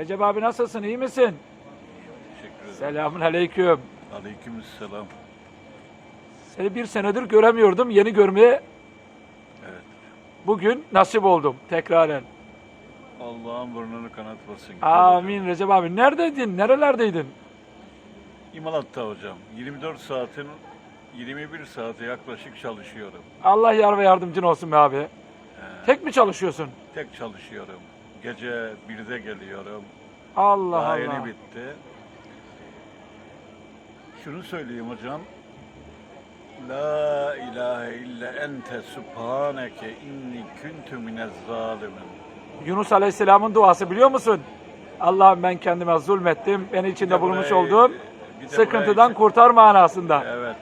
Recep abi nasılsın? iyi misin? Teşekkür ederim. Selamun aleyküm. Aleykümselam. Seni bir senedir göremiyordum. Yeni görmeye Evet. bugün nasip oldum tekraren. Allah'ın burnunu kanatmasın. Amin Recep abi. Neredeydin? Nerelerdeydin? İmalat'ta hocam. 24 saatin 21 saate yaklaşık çalışıyorum. Allah yar ve yardımcın olsun be abi. Tek mi çalışıyorsun? tek çalışıyorum. Gece 1'de geliyorum. Allah Daha Allah. yeni bitti. Şunu söyleyeyim hocam. La ilahe illa ente subhaneke inni kuntu minez zalimin. Yunus Aleyhisselam'ın duası biliyor musun? Allah'ım ben kendime zulmettim. Beni içinde bulunmuş burayı- olduğum bir de sıkıntıdan kurtar manasında. Evet.